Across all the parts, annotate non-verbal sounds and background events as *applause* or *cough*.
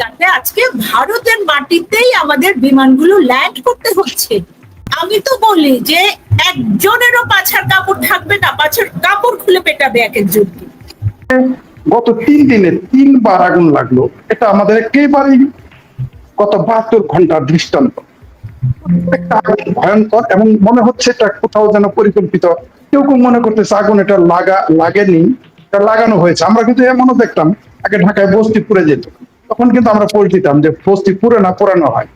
জায়গাতে আজকে ভারতের মাটিতেই আমাদের বিমানগুলো ল্যান্ড করতে হচ্ছে। আমি তো বলি যে একজনেরও পাছার কাপড় থাকবে না, পাছার কাপড় খুলে পেটাবে এক একজনকে। গত তিন দিনে তিনবার আগুন লাগল, এটা আমাদের একেবারেই গত বাহাত্তর ঘণ্টার দৃষ্টান্ত। একটা ভয়ঙ্কর, এবং মনে হচ্ছে এটা কোথাও যেন পরিকল্পিত। কেউ কেউ মনে করতেছে আগুন এটা লাগা, লাগেনি, এটা লাগানো হয়েছে। আমরা কিন্তু এমনও দেখতাম আগে ঢাকায় বস্তি পুড়ে যেত। তখন কিন্তু আমরা পরিচিতাম যে বস্তি পুরে না পোড়ানো হয়।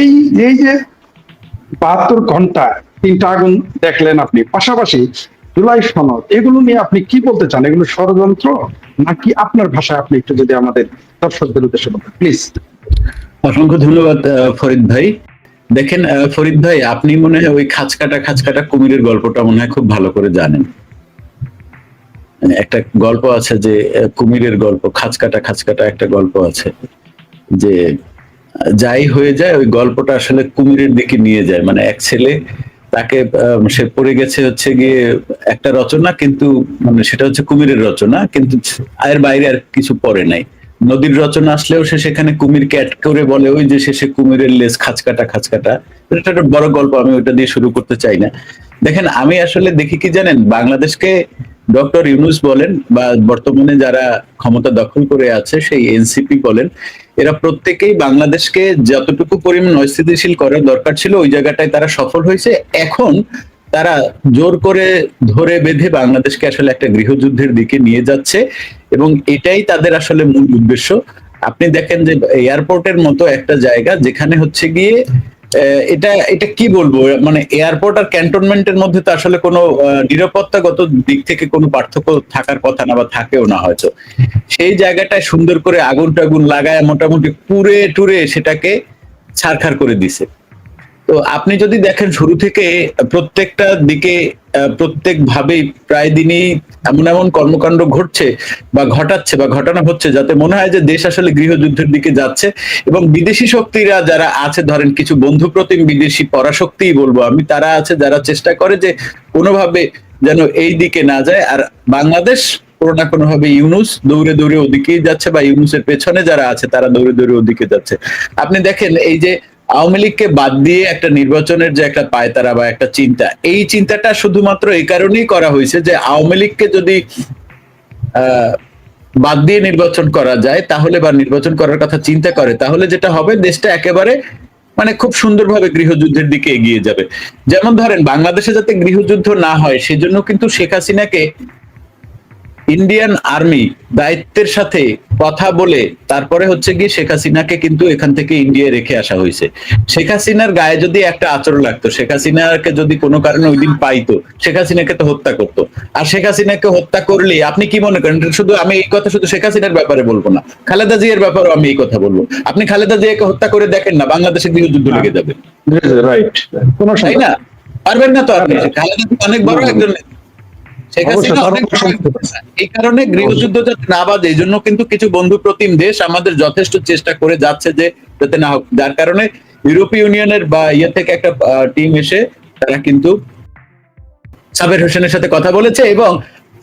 এই এই যে বাহাত্তর ঘণ্টা তিনটা আগুন দেখলেন আপনি, পাশাপাশি জুলাই সনদ, এগুলো নিয়ে আপনি কি বলতে চান? এগুলো ষড়যন্ত্র? নাকি আপনার ভাষায় আপনি একটু যদি আমাদের দর্শকদের উদ্দেশ্যে বলতেন প্লিজ অসংখ্য ধন্যবাদ ফরিদ ভাই। দেখেন ফরিদ ভাই, আপনি মনে হয় ওই খাঁচকাটা খাঁচকাটা কুমিরের গল্পটা মনে হয় খুব ভালো করে জানেন। একটা গল্প আছে যে কুমিরের গল্প, খাঁচকাটা খাঁচকাটা একটা গল্প আছে যে, যাই হয়ে যায়, ওই গল্পটা আসলে কুমিরের দিকে নিয়ে যায়। মানে এক ছেলে তাকে সে পড়ে গেছে হচ্ছে গিয়ে একটা রচনা, কিন্তু মানে সেটা হচ্ছে কুমিরের রচনা, কিন্তু এর বাইরে আর কিছু পড়ে নাই। নদীর রচনা আসলেও সে সেখানে কুমির ক্যাট করে বলে, ওই যে শেষে কুমিরের লেজ, খাঁচকাটা খাঁচকাটা। এটা একটা বড় গল্প, আমি ওইটা দিয়ে শুরু করতে চাই না। দেখেন, আমি আসলে দেখি কি জানেন, বাংলাদেশকে ডক্টর ইউনুস বলেন বা বর্তমানে যারা ক্ষমতা দখল করে আছে, সেই এনসিপি বলেন, এরা প্রত্যেকেই বাংলাদেশকে যতটুকু পরিমাণ অস্থিতিশীল করার দরকার ছিল, ওই জায়গাটায় তারা সফল হয়েছে। এখন তারা জোর করে ধরে বেঁধে বাংলাদেশকে আসলে একটা গৃহযুদ্ধের দিকে নিয়ে যাচ্ছে এবং এটাই তাদের আসলে মূল উদ্দেশ্য। আপনি দেখেন যে এয়ারপোর্টের মতো একটা জায়গা যেখানে হচ্ছে গিয়ে এটা এটা কি বলব? মানে এয়ারপোর্ট আর ক্যান্টনমেন্টের মধ্যে তো আসলে কোনো নিরাপত্তাগত দিক থেকে কোনো পার্থক্য থাকার কথা না বা থাকেও না হয়তো। সেই জায়গাটায় সুন্দর করে আগুন টাগুন লাগায় মোটামুটি পুরে টুরে সেটাকে ছারখার করে দিছে। তো আপনি যদি দেখেন শুরু থেকে প্রত্যেকটা দিকে প্রত্যেক ভাবেই প্রায় দিনই এমন এমন কর্মকাণ্ড ঘটছে বা ঘটাচ্ছে বা ঘটনা হচ্ছে যাতে মনে হয় যে দেশ আসলে গৃহযুদ্ধের দিকে যাচ্ছে এবং বিদেশি শক্তিরা যারা আছে, ধরেন কিছু বন্ধুপ্রতিম বিদেশি পরাশক্তি বলব আমি, তারা আছে, যারা চেষ্টা করে যে কোনোভাবে যেন এই দিকে না যায়। আর বাংলাদেশ কোনো না কোনো ভাবে ইউনুস দৌড়ে দৌড়ে ওদিকেই যাচ্ছে বা ইউনুসের পেছনে যারা আছে, তারা দৌড়ে দৌড়ে ওদিকে যাচ্ছে। আপনি দেখেন এই যে আওয়ামী লীগকে বাদ দিয়ে একটা নির্বাচনের যে একটা পায়তারা বা একটা চিন্তা, এই চিন্তাটা শুধুমাত্র এই কারণেই করা হয়েছে যে আওয়ামী লীগকে যদি বাদ দিয়ে নির্বাচন করা যায়, তাহলে বা নির্বাচন করার কথা চিন্তা করে, তাহলে যেটা হবে দেশটা একেবারে মানে খুব সুন্দরভাবে গৃহযুদ্ধের দিকে এগিয়ে যাবে। যেমন ধরেন, বাংলাদেশে যাতে গৃহযুদ্ধ না হয়, সেজন্য কিন্তু শেখ হাসিনাকে ইন্ডিয়ান আর্মি দায়িত্বের সাথে কথা বলে তারপরে হচ্ছে গিয়ে শেখ হাসিনাকে কিন্তু এখান থেকে ইন্ডিয়ায় রেখে আসা হয়েছে। শেখ হাসিনার গায়ে যদি একটা আচরণ লাগতো শেখ হাসিনাকে যদি কোনো কারণে ওই দিন পাইতো শেখ হাসিনাকে তো হত্যা করতো। আর শেখ হাসিনাকে হত্যা করলে আপনি কি মনে করেন? শুধু আমি এই কথা শুধু শেখ হাসিনার ব্যাপারে বলব না খালেদা জিয়ার ব্যাপারেও আমি এই কথা বলব। আপনি খালেদা জিয়াকে হত্যা করে দেখেন না বাংলাদেশে গৃহযুদ্ধ লেগে যাবে। রাইট কোন তাই না? পারবেন না তো আপনি খালেদা অনেক বড় একজন এই কারণে গৃহযুদ্ধ যাতে না বাজে এই জন্য কিন্তু কিছু বন্ধু প্রতিম দেশ আমাদের যথেষ্ট চেষ্টা করে যাচ্ছে যে যাতে না হোক। যার কারণে ইউরোপীয় ইউনিয়নের বা ইয়ে থেকে একটা টিম এসে তারা কিন্তু সাবের হোসেনের সাথে কথা বলেছে এবং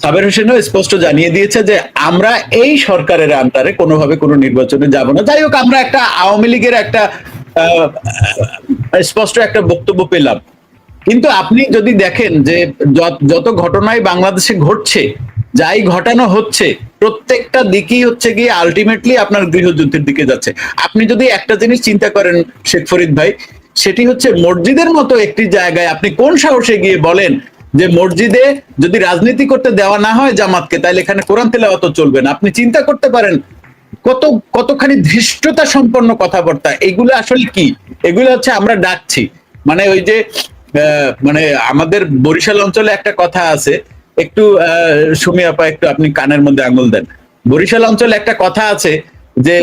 সাবের হোসেনও স্পষ্ট জানিয়ে দিয়েছে যে আমরা এই সরকারের আন্ডারে কোনোভাবে কোনো নির্বাচনে যাব না। যাই হোক আমরা একটা আওয়ামী লীগের একটা স্পষ্ট একটা বক্তব্য পেলাম। কিন্তু আপনি যদি দেখেন যে যত- ঘটনাই বাংলাদেশে ঘটছে, যাই ঘটানো হচ্ছে, প্রত্যেকটা দিকই হচ্ছে গিয়ে আলটিমেটলি আপনার গৃহযুদ্ধের দিকে যাচ্ছে। আপনি যদি একটা জিনিস চিন্তা করেন, শেখ ফরিদ ভাই, সেটি হচ্ছে মসজিদের মতো একটি জায়গায় আপনি কোন সাহসে গিয়ে বলেন যে মসজিদে যদি রাজনীতি করতে দেওয়া না হয় জামাতকে, তাহলে এখানে কোরআন তেলাওয়াত চলবে না। আপনি চিন্তা করতে পারেন, কত, কতখানি ধৃষ্টতা সম্পন্ন কথাবার্তা, এগুলো আসলে কি? এগুলো হচ্ছে আমরা ডাকছি। মানে ওই যে মানে আমাদের বরিশাল অঞ্চলে একটা কথা আছে। একটু সুমি আপা, একটু আপনি কানের মধ্যে আঙুল দেন। বরিশাল অঞ্চলে একটা কথা আছে যে,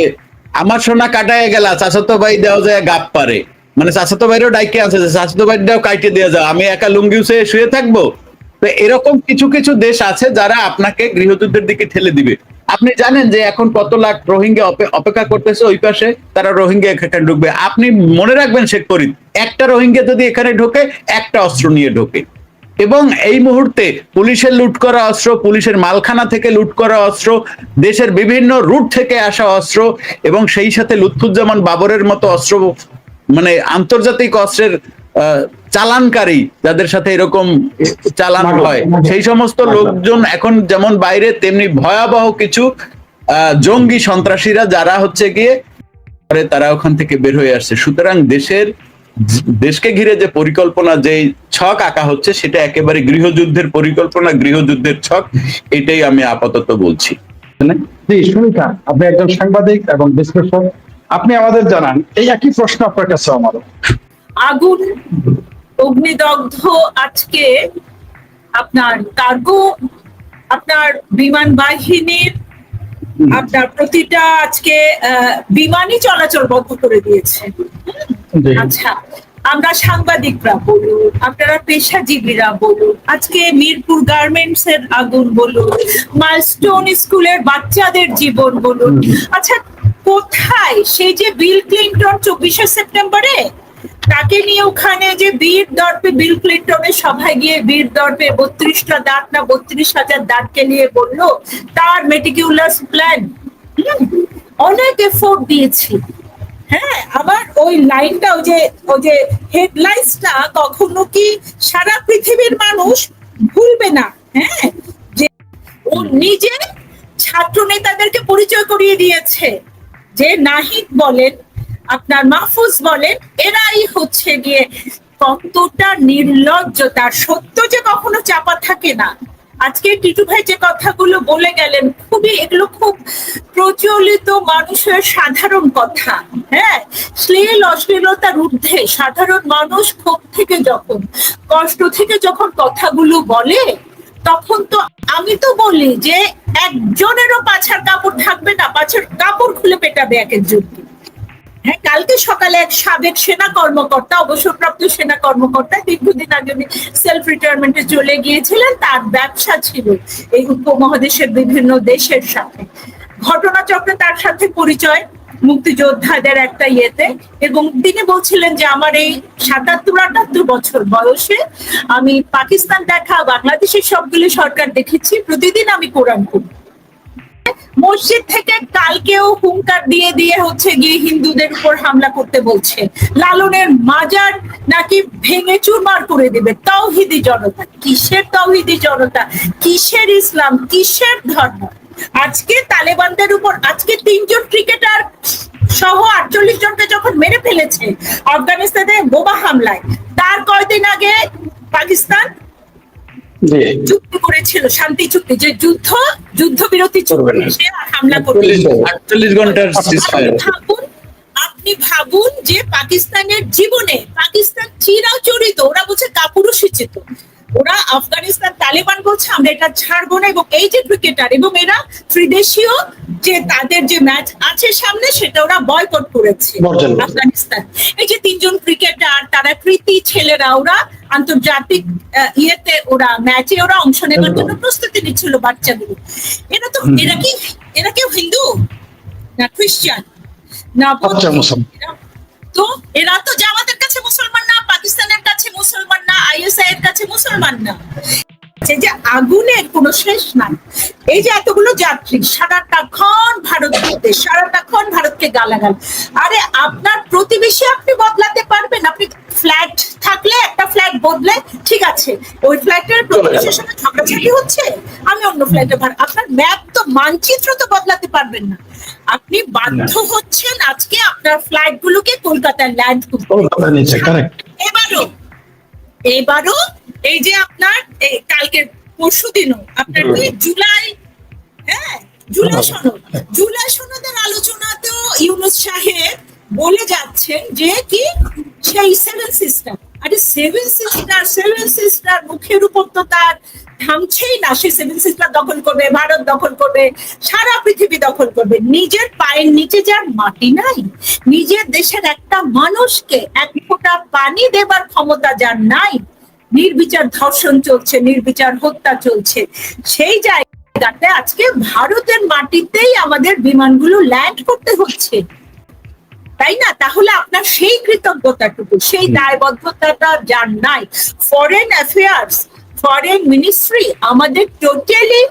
আমার সোনা কাটায় গেলা চাষাতো ভাই দেওয়া যায় গাপ পারে। মানে চাষাতো ভাইরও ডাইকে আছে যে ভাই ভাইটাও কাইটে দেওয়া যাও, আমি একা লুঙ্গি শুয়ে থাকব? তো এরকম কিছু কিছু দেশ আছে যারা আপনাকে গৃহযুদ্ধের দিকে ঠেলে দিবে। আপনি জানেন যে এখন কত লাখ রোহিঙ্গা অপেক্ষা করতেছে ওই পাশে, তারা রোহিঙ্গা এখানে ঢুকবে। আপনি মনে রাখবেন শেখ ফরিদ, একটা রোহিঙ্গা যদি এখানে ঢোকে, একটা অস্ত্র নিয়ে ঢোকে। এবং এই মুহূর্তে পুলিশের লুট করা অস্ত্র, পুলিশের মালখানা থেকে লুট করা অস্ত্র, দেশের বিভিন্ন রুট থেকে আসা অস্ত্র, এবং সেই সাথে লুৎফুজ্জামান বাবরের মতো অস্ত্র মানে আন্তর্জাতিক অস্ত্রের চালানকারী যাদের সাথে এরকম চালান হয়। সেই সমস্ত লোকজন এখন যেমন বাইরে তেমনি ভয়াবহ কিছু আহ, জঙ্গি সন্ত্রাসীরা যারা হচ্ছে গিয়ে পরে তারা ওখান থেকে বের হয়ে আসছে। সুতরাং দেশের দেশকে ঘিরে যে পরিকল্পনা যে ছক আঁকা হচ্ছে সেটা একেবারে গৃহযুদ্ধের পরিকল্পনা গৃহযুদ্ধের ছক এটাই আমি আপাতত বলছি। জি সুনিতা আপনি একজন সাংবাদিক এবং বিশ্লেষক। আপনি আমাদের জানান এই একই প্রশ্ন আপনার কাছে আমারও। আগুন অগ্নিদগ্ধ আজকে আপনার কার্গো আপনার বিমান বাহিনীর আপনার প্রতিটা আজকে বিমানই চলাচল বন্ধ করে দিয়েছে। আচ্ছা আমরা সাংবাদিকরা বলুন আপনারা পেশাজীবীরা বলুন আজকে মিরপুর গার্মেন্টস এর আগুন বলুন মাইলস্টোন স্কুলের বাচ্চাদের জীবন বলুন। আচ্ছা কোথায়? সেই যে বিল ক্লিন্টন চব্বিশে সেপ্টেম্বরে? তাকে নিয়ে ওখানে যে বীর দর্পে বিল ক্লিন্টনের সভায় গিয়ে বীর দর্পে বত্রিশটা দাঁত না বত্রিশ হাজার দাঁতকে নিয়ে বলল, তার মেটিকিউলাস প্ল্যান অনেক এফোর্ট দিয়েছি। হ্যাঁ আমার ওই লাইনটা ওই যে ওই যে হেডলাইন্সটা কখনো কি সারা পৃথিবীর মানুষ ভুলবে না? হ্যাঁ যে ও নিজে ছাত্র নেতাদেরকে পরিচয় করিয়ে দিয়েছে। যে নাহিদ বলেন আপনার মাহফুজ বলেন, এরাই হচ্ছে গিয়ে কতটা নির্লজ্জতা সত্য যে কখনো চাপা থাকে না। আজকে টিটু ভাই যে কথাগুলো বলে গেলেন, খুবই এগুলো খুব প্রচলিত মানুষের সাধারণ কথা। হ্যাঁ শ্লীল, অশ্লীলতার ঊর্ধ্বে সাধারণ মানুষ ক্ষোভ থেকে যখন, কষ্ট থেকে যখন কথাগুলো বলে, তখন তো আমি তো বলি যে, একজনেরও পাছার কাপড় থাকবে না, পাছার কাপড় খুলে পেটাবে এক একজন হ্যাঁ কালকে সকালে এক সাবেক সেনা কর্মকর্তা, অবসরপ্রাপ্ত সেনা কর্মকর্তা দীর্ঘদিন আগে উনি সেলফ রিটায়ারমেন্টে চলে গিয়েছিলেন, তার ব্যবসা ছিল এই উপমহাদেশের বিভিন্ন দেশের সাথে। ঘটনাচক্রে তার সাথে পরিচয় মুক্তিযোদ্ধাদের একটা ইয়েতে এবং তিনি বলছিলেন যে, আমার এই সাতাত্তর আটাত্তর বছর বয়সে আমি পাকিস্তান দেখা, বাংলাদেশের সবগুলি সরকার দেখেছি, প্রতিদিন আমি কোরআন পড়ি। মসজিদ থেকে কালকেও হুঙ্কার দিয়ে দিয়ে হচ্ছে গিয়ে হিন্দুদের উপর হামলা করতে বলছে। লালনের মাজার নাকি ভেঙে চুরমার করে দেবে। তাওহিদি জনতা, কিসের তাওহিদি জনতা? কিসের ইসলাম? কিসের ধর্ম? আজকে তালেবানদের উপর আজকে তিনজন ক্রিকেটার সহ আটচল্লিশ জনকে যখন মেরে ফেলেছে আফগানিস্তানে বোমা হামলায়, তার কয়দিন আগে পাকিস্তান চুক্তি করেছিল শান্তি চুক্তি যে যুদ্ধ যুদ্ধবিরতি বিরতি। চুক্তি সে হামলা করবে। আটচল্লিশ ঘণ্টার আপনি ভাবুন আপনি ভাবুন যে পাকিস্তানের জীবনে পাকিস্তান চিরাচরিত ওরা বলছে কাপুরুষিচিত ওরা আফগানিস্তান তালেবান বলছে আমরা এটা ছাড়বো না। এবং এই যে ক্রিকেটার এবং এরা ত্রিদেশীয় যে তাদের যে ম্যাচ আছে সামনে সেটা ওরা বয়কট করেছে আফগানিস্তান। এই যে তিনজন ক্রিকেটার তারা কৃতি ছেলেরা ওরা আন্তর্জাতিক ইয়েতে ওরা ম্যাচে ওরা অংশ নেবার জন্য প্রস্তুতি নিচ্ছিল বাচ্চাগুলো। এরা তো এরা কি এরা কেউ হিন্দু? না খ্রিস্টান? না তো? এরা তো জামাতের কাছে মুসলমান না, পাকিস্তানের কাছে মুসলমান না আইএসআই এর কাছে মুসলমান না। এই যে আগুনের কোনো শেষ নাই। এই যে এতগুলো যাত্রী সারাটাক্ষণ ভারত ঘুরতে সারাটাক্ষণ ভারতকে গালাগাল। আরে আপনার প্রতিবেশী আপনি বদলাতে পারবেন। আপনি ফ্ল্যাট থাকলে একটা ফ্ল্যাট বদলে ঠিক আছে। ওই ফ্ল্যাটের প্রতিবেশীর সঙ্গে ঝগড়াঝাটি হচ্ছে আমি অন্য ফ্ল্যাটে ভাড়া আপনার ম্যাপ তো মানচিত্র তো বদলাতে পারবেন না। আপনি বাধ্য হচ্ছেন আজকে আপনার ফ্ল্যাট গুলোকে কলকাতায় ল্যান্ড করতে। এবারও এবারও এই যে আপনার কালকে পরশু দিনও আপনার কি জুলাই? হ্যাঁ জুলাই সনদ। জুলাই সনদের আলোচনাতেও ইউনুস সাহেব বলে যাচ্ছেন যে কি? সেই সেভেন সিস্টার আরে সেভেন সিস্টার সেভেন সিস্টার মুখের উপর তো তার থামছেই না। সে সেভেন সিস্টার দখল করবে ভারত দখল করবে সারা পৃথিবী দখল করবে। নিজের পায়ের নিচে যার মাটি নাই নিজের দেশের একটা মানুষকে এক ফোঁটা পানি দেবার ক্ষমতা যার নাই নির্বিচার ধর্ষণ চলছে নির্বিচার হত্যা চলছে। সেই জায়গাতে আজকে ভারতের মাটিতেই আমাদের বিমানগুলো ল্যান্ড করতে হচ্ছে। তাই না? তাহলে আপনার সেই কৃতজ্ঞতাটুকু সেই দায়বদ্ধতাটা যার নাই। ফরেন অ্যাফেয়ার্স ফরেন মিনিস্ট্রি আমাদের টোটালি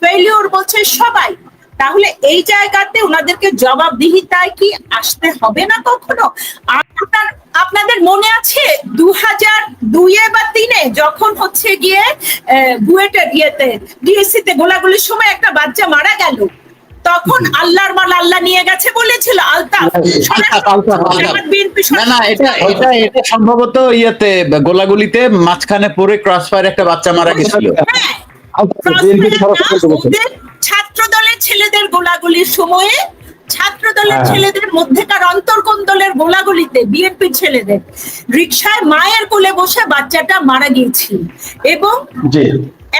ফেলিওর বলছে সবাই। তাহলে এই জায়গাতে ওনাদেরকে জবাবদিহিতায় কি আসতে হবে না কখনো? আপনার আপনাদের মনে আছে দু হাজার দুইয়ে বা তিনে যখন হচ্ছে গিয়ে বুয়েটের ইয়েতে ডিএসসি তে গোলাগুলির সময় একটা বাচ্চা মারা গেল তখন আল্লাহর মাল আল্লাহ নিয়ে গেছে বলেছিল আলতাফ। আলতাফ, আলতাফ, আলতাফ। বিএনপি না না এটা এটা এটা সম্ভবত ইয়েতে গোলাগুলিতে মাঝখানে পড়ে ক্রস ফায়ার একটা বাচ্চা মারা গেছিল। হ্যাঁ বিএনপি সরাসরি বলেছেন ওদের ছাত্র দলের ছেলেদের গোলাগুলির সময়ে ছাত্র দলের হ্যাঁ। ছেলেদের মধ্যেকার অন্তর্কোন্দলের গোলাগুলিতে বিএনপি ছেলেদের রিক্সায় মায়ের কোলে বসে বাচ্চাটা মারা গিয়েছিল এবং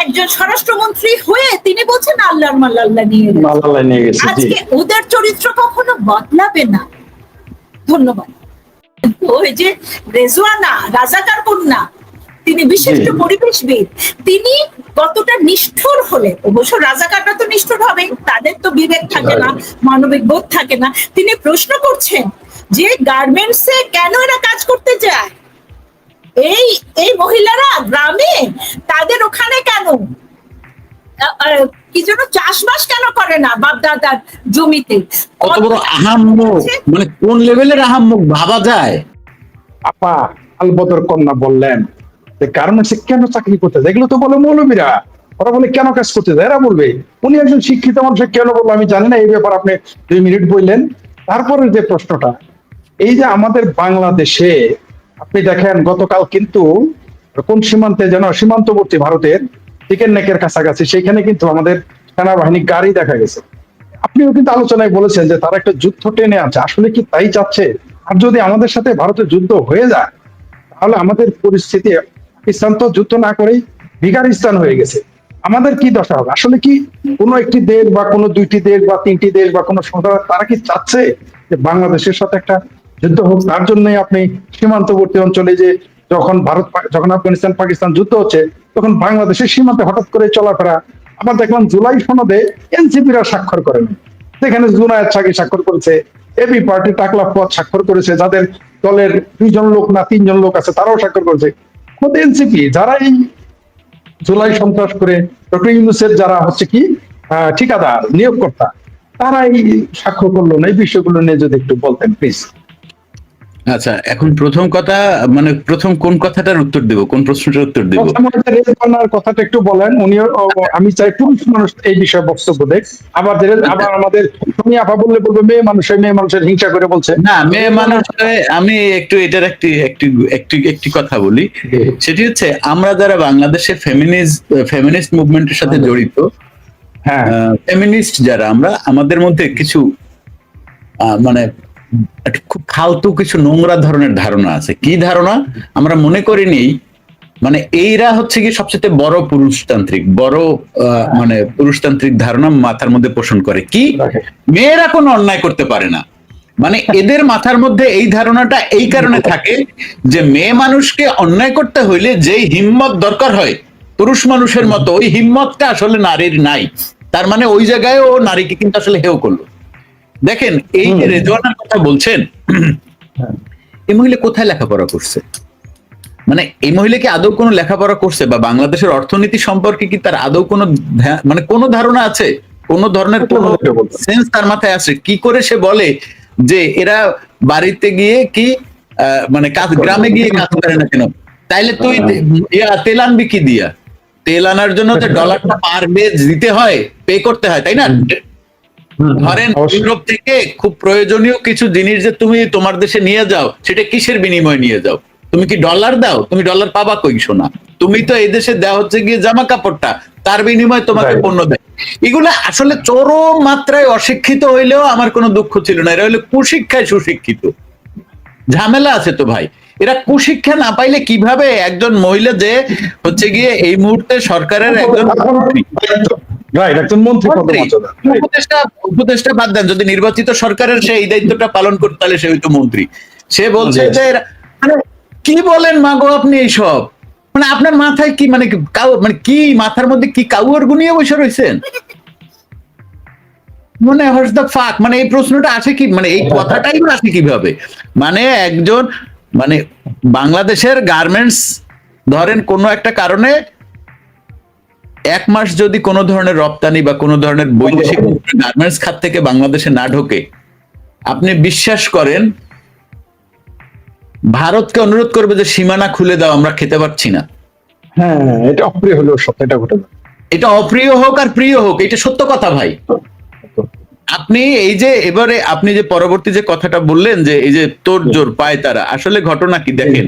একজন স্বরাষ্ট্রমন্ত্রী হয়ে তিনি বলছেন আল্লাহর মাল আল্লাহ নিয়ে গেছে। নিয়ে আজকে ওদের চরিত্র কখনো বদলাবে না ধন্যবাদ ওই যে রেজওয়ানা রাজাকার কন্যা তিনি বিশিষ্ট পরিবেশবিদ। তিনি কতটা নিষ্ঠুর হলে অবশ্য রাজাকাররা তো নিষ্ঠুর হবে তাদের তো বিবেক থাকে না মানবিক বোধ থাকে না। তিনি প্রশ্ন করছেন যে গার্মেন্টসে কেন এরা কাজ করতে যায়? এই এই মহিলারা গ্রামে তাদের ওখানে কেন? কি যেন চাষবাস কেন করে না বাপ দাদার জমিতে? কত বড় আহাম্মক মানে কোন লেভেলের আহাম্মক ভাবা যায়? আপা আলবদর কন্যা বললেন গার্মেন্টসে কেন চাকরি করতে যায়? এগুলো তো বলে মৌলবীরা। ওরা বলে, কেন কাজ করতে যায়? এরা বলবে, উনি একজন শিক্ষিত মানুষের কেন বলব আমি জানি না, এই ব্যাপার আপনি দুই মিনিট বললেন। তারপরে যে প্রশ্নটা, এই যে আমাদের বাংলাদেশে, আপনি দেখেন, গতকাল কিন্তু কোন সীমান্তে যেন, সীমান্তবর্তী ভারতের চিকেন নেকের কাছাকাছি, সেখানে কিন্তু আমাদের সেনাবাহিনী গাড়ি দেখা গেছে। আপনিও কিন্তু আলোচনায় বলেছেন যে তারা একটা যুদ্ধ টেনে আছে আসলে কি তাই চাচ্ছে? আর যদি আমাদের সাথে ভারতের যুদ্ধ হয়ে যায়, তাহলে আমাদের পরিস্থিতি পাকিস্তান তো যুদ্ধ না করেই বিগারিস্তান হয়ে গেছে। আমাদের কি দশা হবে? আসলে কি কোনো একটি দেশ বা কোনো দুইটি দেশ বা তিনটি দেশ বা কোনো সরকার তারা কি চাচ্ছে যে বাংলাদেশের সাথে একটা যুদ্ধ হোক? তার জন্যই আপনি সীমান্তবর্তী অঞ্চলে যে যখন ভারত, যখন আফগানিস্তান, পাকিস্তান যুদ্ধ হচ্ছে, তখন বাংলাদেশের সীমান্তে হঠাৎ করে চলাফেরা, আবার দেখলাম জুলাই সনদে এনসিপিরা স্বাক্ষর করেন সেখানে জুনায়দ সাকি স্বাক্ষর করেছে এবি পার্টি টাকলা পথ স্বাক্ষর করেছে, যাদের দলের দুইজন লোক না তিনজন লোক আছে, তারাও স্বাক্ষর করেছে। খোদ এনসিপি, যারা এই জুলাই সন্ত্রাস করে ডক্টর ইউনুসের যারা হচ্ছে কি ঠিকাদার, নিয়োগকর্তা তারা এই সাক্ষ্য করল না। এই বিষয়গুলো নিয়ে যদি একটু বলতেন প্লিজ আচ্ছা এখন প্রথম কথা মানে প্রথম কোন কথাটার উত্তর দেব? কোন প্রশ্নটার উত্তর দেব? কথাটা একটু বলেন। উনি আমি চাই পুরুষ মানুষ এই বিষয়ে বক্তব্য দেখ আবার আবার আমাদের তুমি আপা বললে বলবে মেয়ে মানুষের মেয়ে মানুষের হিংসা করে বলছে। না মেয়ে মানুষ আমি একটু এটার একটি একটি একটি একটি কথা বলি। সেটি হচ্ছে আমরা যারা বাংলাদেশে ফেমিনিস্ট ফেমিনিস্ট মুভমেন্টের সাথে জড়িত হ্যাঁ। ফেমিনিস্ট যারা আমরা আমাদের মধ্যে কিছু মানে খুব ফালতু কিছু নোংরা ধরনের ধারণা আছে। কি ধারণা? আমরা মনে করি নেই মানে এইরা হচ্ছে কি সবচেয়ে বড় পুরুষতান্ত্রিক বড় মানে পুরুষতান্ত্রিক ধারণা মাথার মধ্যে পোষণ করে। কি? মেয়েরা কোনো অন্যায় করতে পারে না। মানে এদের মাথার মধ্যে এই ধারণাটা এই কারণে থাকে যে মেয়ে মানুষকে অন্যায় করতে হইলে যেই হিম্মত দরকার হয় পুরুষ মানুষের মতো ওই হিম্মতটা আসলে নারীর নাই। তার মানে ওই জায়গায় ও নারীকে কিন্তু আসলে হেও করল। দেখেন এই যে। রেজওয়ানার কথা বলছেন *clears throat* এই মহিলা কোথায় লেখাপড়া করছে? মানে এই মহিলা কি আদৌ কোনো লেখাপড়া করছে বা বাংলাদেশের অর্থনীতি সম্পর্কে কি তার আদৌ কোনো মানে কোনো ধারণা আছে? কোন ধরনের কোনো। সেন্স তার মাথায় আছে। কি করে সে বলে যে এরা বাড়িতে গিয়ে কি আহ, মানে কাজ গ্রামে গিয়ে কাজ করে না কেন? তাইলে তুই ইয়া তেল আনবি কি দিয়া? তেল আনার জন্য ডলারটা পার ডে দিতে হয় পে করতে হয় তাই না? ধরেন ইউরোপ থেকে খুব প্রয়োজনীয় কিছু জিনিস যে তুমি তোমার দেশে নিয়ে যাও সেটা কিসের বিনিময়ে নিয়ে যাও? তুমি কি ডলার দাও? তুমি ডলার পাবা কই শোনা? তুমি তো এই দেশে দেওয়া হচ্ছে গিয়ে জামা কাপড়টা তার বিনিময়ে তোমাকে পণ্য দেয়। এগুলো আসলে চরম মাত্রায় অশিক্ষিত হইলেও আমার কোনো দুঃখ ছিল না। এরা হলো কুশিক্ষায় সুশিক্ষিত। ঝামেলা আছে তো ভাই। এরা কুশিক্ষা না পাইলে কীভাবে একজন মহিলা যে হচ্ছে গিয়ে এই মুহূর্তে সরকারের একজন রাইট একজন মন্ত্রী মন্ত্রী, উপদেষ্টা উপদেষ্টা বাদ দেন। যদি নির্বাচিত সরকারের সে এই দায়িত্বটা পালন করতে তাহলে সে হয়তো মন্ত্রী। সে বলছে যে মানে কি বলেন মাগো আপনি এইসব? মানে আপনার মাথায় কি মানে কাউ মানে কি মাথার মধ্যে কি কাউয়ার গুনিয়ে বসে রয়েছেন? মানে হস দ্য ফাক মানে এই প্রশ্নটা আসে কি মানে এই কথাটাই আসে কীভাবে? মানে একজন মানে বাংলাদেশের গার্মেন্টস ধরেন কোনো একটা কারণে এক মাস যদি কোনো ধরনের রপ্তানি বা কোনো ধরনের বৈদেশিক গার্মেন্টস খাত থেকে বাংলাদেশে না ঢোকে আপনি বিশ্বাস করেন ভারতকে অনুরোধ করবে যে সীমানা খুলে দাও আমরা খেতে পারছি না। হ্যাঁ এটা অপ্রিয় সত্য এটা ঘটে না। এটা অপ্রিয় হোক আর প্রিয় হোক এটা সত্য কথা ভাই। আপনি এই যে এবারে আপনি যে পরবর্তী যে কথাটা বললেন যে এই যে তোর জোর পায় তারা আসলে ঘটনা কি দেখেন?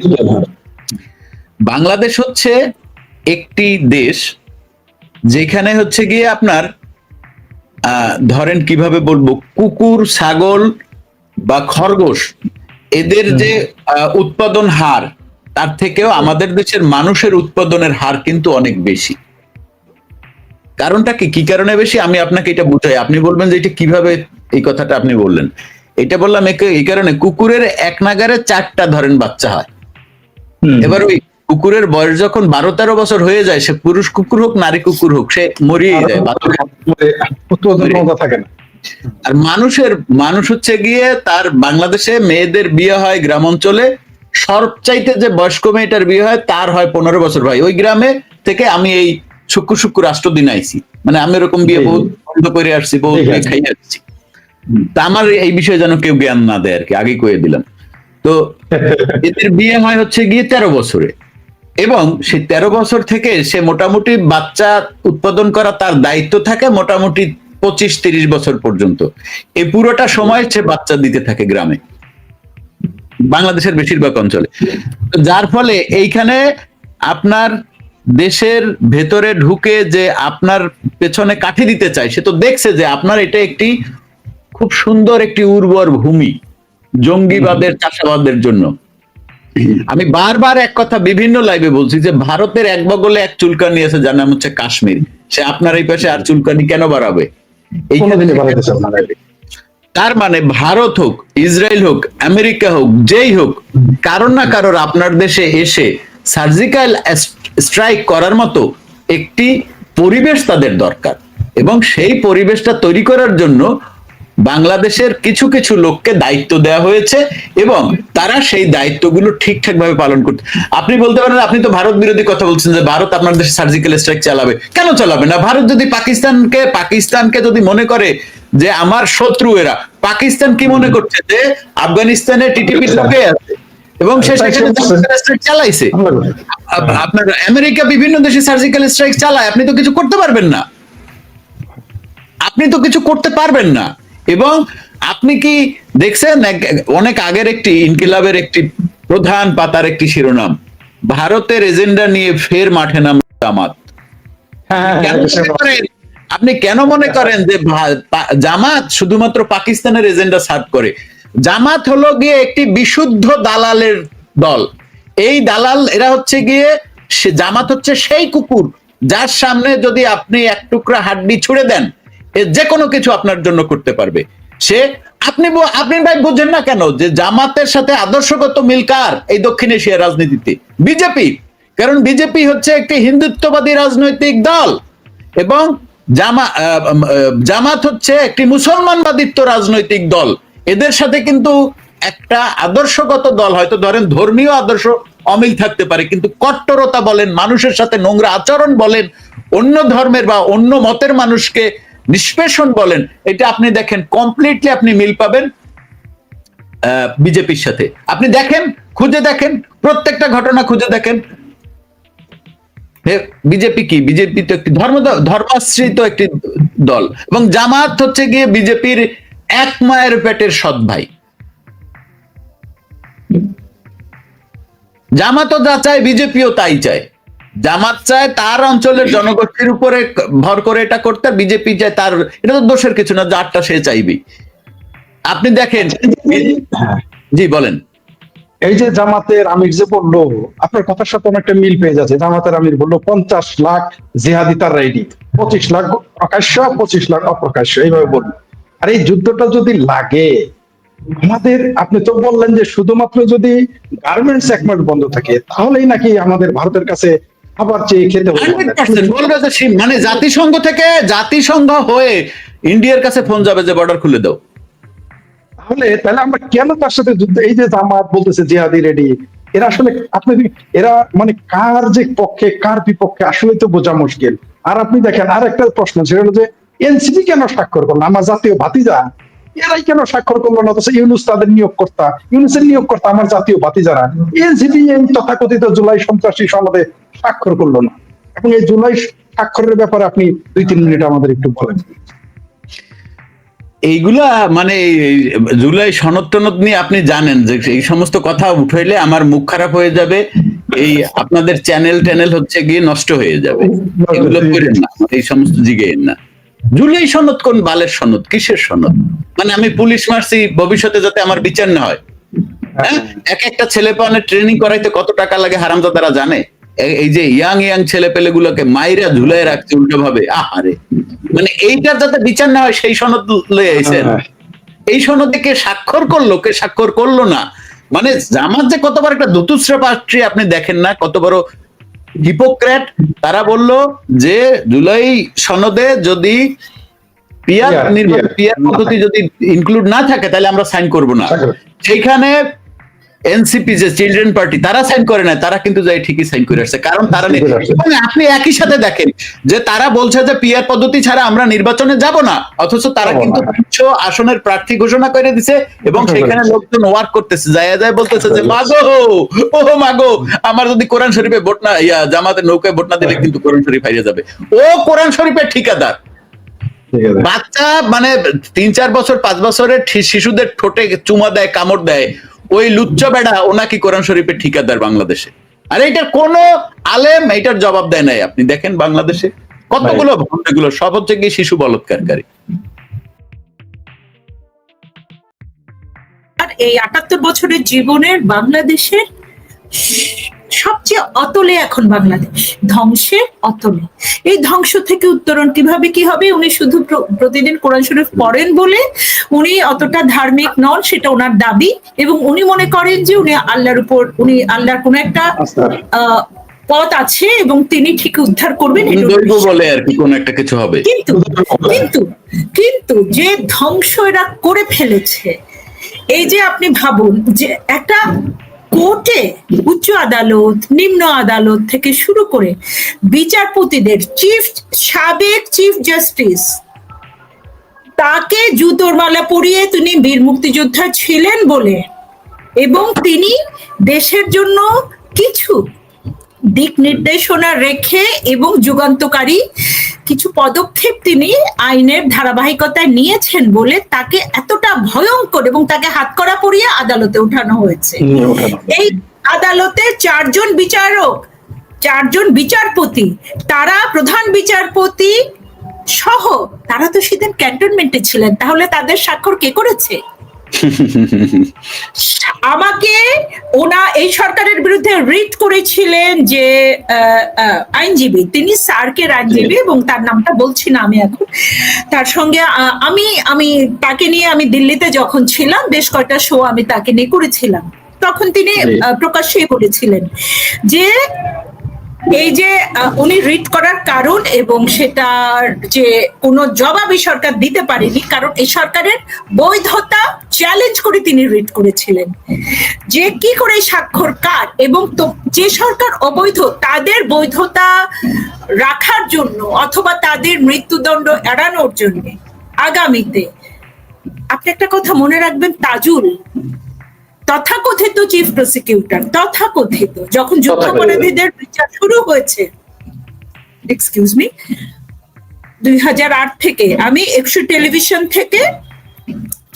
বাংলাদেশ হচ্ছে একটি দেশ যেখানে হচ্ছে গিয়ে আপনার আহ, ধরেন কীভাবে বলব কুকুর ছাগল বা খরগোশ এদের যে উৎপাদন হার তার থেকেও আমাদের দেশের মানুষের উৎপাদনের হার কিন্তু অনেক বেশি। কারণটা কি? কি কারণে বেশি? আমি আপনাকে এটা বুঝাই। আপনি বলবেন যে এটা কীভাবে এই কথাটা আপনি বললেন। এটা বললাম এই কারণে কুকুরের এক নাগারে চারটা ধরেন বাচ্চা হয়। এবার ওই কুকুরের বয়স যখন বারো তেরো বছর হয়ে যায় সে পুরুষ কুকুর হোক নারী কুকুর হোক সে মরিয়ে যায়। থাকে না। আর মানুষের মানুষ হচ্ছে গিয়ে তার বাংলাদেশে মেয়েদের বিয়ে হয় গ্রাম অঞ্চলে সবচাইতে যে বয়স্ক মেয়েটার বিয়ে হয় তার হয় পনেরো বছর ভাই ওই গ্রামে থেকে আমি এই শুক্র শুক্র রাষ্ট্রদিন আইছি। মানে আমি এরকম বিয়ে। বহুত বন্ধ করে আসছি বহুত ঠিক বিয়ে খাই আসছি। তা আমার এই বিষয়ে যেন কেউ জ্ঞান না দেয় আর কি আগে কয়ে দিলাম। তো *laughs* এদের বিয়ে হয় হচ্ছে গিয়ে তেরো বছরে। এবং সেই তেরো বছর থেকে সে মোটামুটি বাচ্চা উৎপাদন করা তার দায়িত্ব থাকে মোটামুটি পঁচিশ, তিরিশ বছর পর্যন্ত। এই পুরোটা সময় সে বাচ্চা দিতে থাকে গ্রামে। বাংলাদেশের বেশিরভাগ অঞ্চলে। যার ফলে এইখানে আপনার দেশের ভেতরে ঢুকে যে আপনার পেছনে কাঠি দিতে চায়, সে তো দেখছে যে আপনার এটা একটি খুব সুন্দর একটি উর্বর ভূমি, জঙ্গিবাদের, চাষাবাদের জন্য। আমি বারবার এক কথা বিভিন্ন লাইভে বলছি যে ভারতের এক বগলে এক চুলকানি আছে যার নাম হচ্ছে কাশ্মীর। সে আপনার এই পাশে আর চুলকানি কেন বাড়াবে? তার মানে ভারত হোক ইসরায়েল হোক আমেরিকা হোক যেই হোক কারোর না কারোর আপনার দেশে এসে সার্জিক্যাল স্ট্রাইক করার মতো একটি পরিবেশ তাদের দরকার। এবং সেই পরিবেশটা তৈরি করার জন্য বাংলাদেশের কিছু কিছু লোককে দায়িত্ব দেওয়া হয়েছে এবং তারা সেই দায়িত্বগুলো ঠিকঠাক ভাবে পালন করতে আপনি বলতে পারেন আপনি তো ভারত বিরোধী কথা বলছেন যে ভারত আপনার দেশে সার্জিক্যাল স্ট্রাইক চালাবে। কেন চালাবে না? ভারত যদি পাকিস্তানকে পাকিস্তানকে যদি মনে করে যে আমার শত্রু এরা পাকিস্তান কি মনে করছে যে আফগানিস্তানে টিটিপি ঢুকে আছে এবং সে সেখানে স্ট্রাইক চালাইছে? আপনার আমেরিকা বিভিন্ন দেশে সার্জিক্যাল স্ট্রাইক চালায় আপনি তো কিছু করতে পারবেন না। আপনি তো কিছু করতে পারবেন না। এবং আপনি কি দেখছেন? অনেক আগের একটি ইনকিলাবের একটি প্রধান পাতার একটি শিরোনাম ভারতের এজেন্ডা নিয়ে ফের মাঠে নাম জামাত। হ্যাঁ হ্যাঁ, হ্যাঁ, আপনি কেন মনে করেন যে জামাত শুধুমাত্র পাকিস্তানের এজেন্ডা সার্ভ করে? জামাত হলো গিয়ে একটি বিশুদ্ধ দালালের দল। এই দালাল এরা হচ্ছে গিয়ে সে জামাত হচ্ছে সেই কুকুর যার সামনে যদি আপনি এক টুকরা হাড্ডি ছুড়ে দেন যে কোনো কিছু আপনার জন্য করতে পারবে। সে, আপনি আপনি ভাই বুঝেন না কেন যে জামাতের সাথে আদর্শগত মিলকার এই দক্ষিণ এশিয়ার রাজনীতিতে? বিজেপি। কারণ বিজেপি হচ্ছে একটি হিন্দুত্ববাদী রাজনৈতিক দল এবং জামা জামাত হচ্ছে একটি মুসলমানবাদিত্ব রাজনৈতিক দল। এদের সাথে কিন্তু একটা আদর্শগত দল, হয়তো ধরেন ধর্মীয় আদর্শ অমিল থাকতে পারে, কিন্তু কট্টরতা বলেন, মানুষের সাথে নোংরা আচরণ বলেন, অন্য ধর্মের বা অন্য মতের মানুষকে নিষ্পেষণ বলেন, এটা আপনি দেখেন কমপ্লিটলি আপনি মিল পাবেন বিজেপির সাথে। আপনি দেখেন, খুঁজে দেখেন, প্রত্যেকটা ঘটনা খুঁজে দেখেন। বিজেপি কি? বিজেপি তো একটি ধর্ম ধর্মাশ্রিত একটি দল। এবং জামাত হচ্ছে গিয়ে বিজেপির এক মায়ের পেটের সৎ ভাই। জামাতও যা চায়, বিজেপিও তাই চায়। জামাত চায় তার অঞ্চলের জনগোষ্ঠীর উপরে ভর করে এটা করতে বিজেপি চায় তার, এটা তো দোষের কিছু না, যারটা সে চাইবে। আপনি দেখেন, জি, বলেন। এই যে জামাতের আমির যে বলল, আপনার কথার সাথে অনেকটা মিল পেয়ে যাচ্ছে। জামাতের আমির বলল, পঞ্চাশ লাখ জেহাদি তার রাইডি। পঁচিশ লাখ প্রকাশ্য পঁচিশ লাখ অপ্রকাশ্য, এইভাবে বলল। আর এই যুদ্ধটা যদি লাগে, আমাদের, আপনি তো বললেন যে শুধুমাত্র যদি গার্মেন্টস এক মাস বন্ধ থাকে, তাহলেই নাকি আমাদের ভারতের কাছে খাবার চেয়ে খেতে বলবে যে মানে জাতিসংঘ থেকে জাতিসংঘ হয়ে ইন্ডিয়ার কাছে ফোন যাবে যে বর্ডার খুলে দাও। তাহলে তাহলে আমরা কেন তার সাথে যুদ্ধ এই যে জামাত বলতেছে জিহাদি রেডি এরা আসলে আপনি এরা মানে কার যে পক্ষে কার বিপক্ষে আসলে তো বোঝা মুশকিল। আর আপনি দেখেন আর একটা প্রশ্ন সেটা হলো যে এনসিপি কেন স্বাক্ষর করল আমার জাতীয় ভাতিজা এরাই কেন স্বাক্ষর করল না? অথচ ইউনুস তাদের নিয়োগ কর্তা ইউনুসের নিয়োগ কর্তা আমার জাতীয় ভাতিজারা এনসিপি এই তথাকথিত জুলাই সন্ত্রাসী সনদে স্বাক্ষর করল না। এবং এই জুলাই স্বাক্ষরের ব্যাপারে আপনি দুই তিন মিনিট আমাদের একটু বলেন। এইগুলা মানে জুলাই সনদ টনদ নিয়ে আপনি জানেন যে এই সমস্ত কথা উঠাইলে আমার মুখ খারাপ হয়ে যাবে। এই আপনাদের চ্যানেল ট্যানেল হচ্ছে গিয়ে নষ্ট হয়ে যাবে। এগুলো করেন না। এই সমস্ত জিগেন না। জুলাই সনদ কোন বালের সনদ? কিসের সনদ? মানে আমি পুলিশ মারছি ভবিষ্যতে যাতে আমার বিচার না হয়। হ্যাঁ? এক একটা ছেলে পানের ট্রেনিং করাইতে কত টাকা লাগে হারামজাদারা জানে? এই যে ইয়াং ইয়াং ছেলে পেলে গুলোকে মাইরা ঝুলাই রাখছে উল্টো ভাবে আহারে। মানে এইটার যাতে বিচার না হয় সেই সনদ লয়ে আইছেন। হ্যাঁ। এই সনদে কে স্বাক্ষর করল? কে স্বাক্ষর করল না? মানে জামাত যে কত বড় একটা দুতুশ্রা পাত্রী আপনি দেখেন না কত বড় হিপোক্রেট তারা বলল যে জুলাই সনদে যদি পিয়ার পিয়ার, পদ্ধতি যদি ইনক্লুড না থাকে তাহলে আমরা সাইন করব না। সেইখানে এনসিপি যে চিলড্রেন পার্টি তারা সাইন করে না তারা কিন্তু যাই ঠিকই সাইন করে আসছে। কারণ তারা এবং আপনি একই সাথে দেখেন যে তারা বলছে যে পিয়ার পদ্ধতি ছাড়া আমরা নির্বাচনে যাব না অথচ তারা কিন্তু। উচ্চ আসনের প্রার্থী ঘোষণা করে দিছে এবং সেখানে লোকজন ওয়ার্ক করতেছে। যায় যায় বলতেছে যে মাগো ও মাগো আমার যদি কোরআন শরীফে ভোট না ইয়া জামাতের নৌকায় ভোট না দিলে কিন্তু কোরআন শরীফ হারিয়ে যাবে। ও কোরআন শরীফের ঠিকাদার। বাচ্চা মানে তিন চার বছর পাঁচ বছরের শিশুদের ঠোঁটে চুমা দেয় কামড় দেয়। ওই লুচ্চা বেড়া ও নাকি কোরআন শরীফের ঠিকাদার বাংলাদেশে। আর এটার কোন আলেম এটার জবাব দেয় নাই। আপনি দেখেন বাংলাদেশে কতগুলো ভণ্ডগুলো সব হচ্ছে গিয়ে শিশু বলৎকারী আর এই আটাত্তর বছরের জীবনের বাংলাদেশের সবচেয়ে অতলে এখন বাংলাদেশ। ধ্বংসের অতলে। এই ধ্বংস থেকে উত্তরণ কীভাবে কি হবে? উনি শুধু প্রতিদিন কোরআন শরীফ পড়েন বলে উনি অতটা ধার্মিক নন সেটা ওনার দাবি। এবং উনি মনে করেন যে উনি আল্লাহর উপর উনি আল্লাহর কোন একটা আচ্ছা। আহ, পথ আছে এবং তিনি ঠিক উদ্ধার করবেন বলে আর কি কোন একটা কিছু হবে। কিন্তু কিন্তু কিন্তু যে ধ্বংস এরা করে ফেলেছে এই যে আপনি ভাবুন যে একটা কোর্টে উচ্চ আদালত, নিম্ন আদালত থেকে শুরু করে বিচারপতিদের চিফ সাবেক চিফ জাস্টিস তাকে জুতোর মালা পরিয়ে তিনি বীর মুক্তিযোদ্ধা ছিলেন বলে। এবং তিনি দেশের জন্য কিছু দিক নির্দেশনা রেখে এবং যুগান্তকারী কিছু পদক্ষেপ তিনি আইনের ধারাবাহিকতায় নিয়েছেন বলে তাকে এতটা ভয়ঙ্কর এবং তাকে হাতকড়া পরিয়ে আদালতে উঠানো হয়েছে। এই আদালতে চারজন বিচারক চারজন বিচারপতি তারা প্রধান বিচারপতি সহ তারা তো সেদিন ক্যান্টনমেন্টে ছিলেন তাহলে তাদের স্বাক্ষর কে করেছে? আমাকে ওনা এই সরকারের বিরুদ্ধে রিট করেছিলেন যে আইনজীবী। তিনি সার্কের আইনজীবী এবং তার নামটা বলছি না আমি এখন। তার সঙ্গে আমি আমি তাকে নিয়ে আমি দিল্লিতে যখন ছিলাম বেশ কয়টা শো আমি তাকে নিয়ে করেছিলাম। তখন তিনি প্রকাশ্যে বলেছিলেন যে এই যে উনি রিট করার কারণ এবং সেটার যে কোনো জবাবই সরকার দিতে পারেনি, কারণ এই সরকারের বৈধতা চ্যালেঞ্জ করে তিনি রিট করেছিলেন। যে কি করে স্বাক্ষর কার? এবং যে সরকার অবৈধ, তাদের বৈধতা রাখার জন্য অথবা তাদের মৃত্যুদণ্ড এড়ানোর জন্য আগামীতে, আপনি একটা কথা মনে রাখবেন, তাজুল তথাকথিত চিফ প্রসিকিউটর তথাকথিত। যখন যুদ্ধাপরাধীদের বিচার শুরু হয়েছে এক্সকিউজ মি দুই হাজার আট থেকে আমি একশো টেলিভিশন থেকে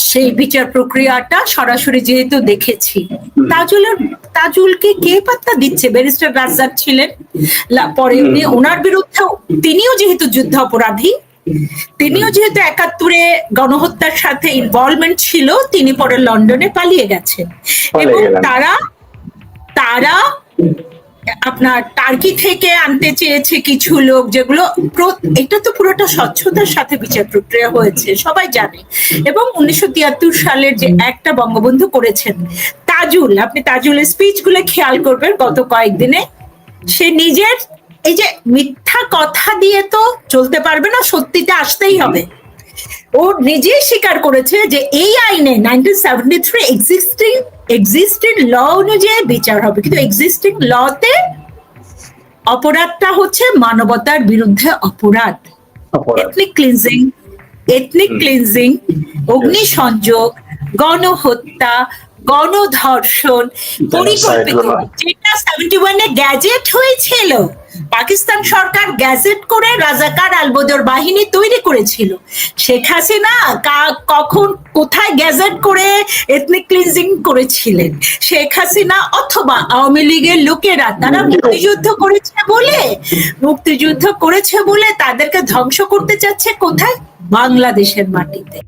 সেই বিচার প্রক্রিয়াটা সরাসরি যেহেতু দেখেছি। তাজুলের তাজুলকে কে পাত্তা দিচ্ছে? ব্যারিস্টার রাজ্জাক ছিলেন। পরে উনি ওনার বিরুদ্ধে তিনিও যেহেতু যুদ্ধ অপরাধী তিনিও যেহেতু একাত্তরে গণহত্যার সাথে ইনভলভমেন্ট ছিল তিনি পরে লন্ডনে পালিয়ে গেছেন। এবং তারা তারা আপনার টার্কি থেকে আনতে চেয়েছে কিছু লোক যেগুলো এটা তো পুরোটা স্বচ্ছতার সাথে বিচার প্রক্রিয়া হয়েছে সবাই জানে। এবং উনিশশো তিয়াত্তর সালের যে একটা বঙ্গবন্ধু করেছেন তাজুল আপনি তাজুলের স্পিচগুলো খেয়াল করবেন গত কয়েকদিনে সে নিজের এই যে মিথ্যা কথা দিয়ে তো চলতে পারবে না সত্যিতে আসতেই হবে। ও নিজেই স্বীকার করেছে যে এই আইনে nineteen seventy three existing existing law অনুযায়ী বিচার হবে। কিন্তু এক্সিস্টিং লতে অপরাধটা হচ্ছে মানবতার বিরুদ্ধে অপরাধ। এথনিক ক্লিনজিং এথনিক ক্লিনজিং অগ্নিসংযোগ গণহত্যা গণধর্ষণ পরিকল্পিত যেটা সেভেন্টি ওয়ানে গ্যাজেট হয়েছিল। পাকিস্তান সরকার গ্যাজেট করে রাজাকার আলবদর বাহিনী তৈরি করেছিল। শেখ হাসিনা কখন কোথায় গ্যাজেট করে এথনিক ক্লিনজিং করেছিলেন? শেখ হাসিনা অথবা আওয়ামী লীগের লোকেরা তারা মুক্তিযুদ্ধ করেছে বলে? মুক্তিযুদ্ধ করেছে বলে তাদেরকে ধ্বংস করতে চাচ্ছে কোথায়? বাংলাদেশের মাটিতে।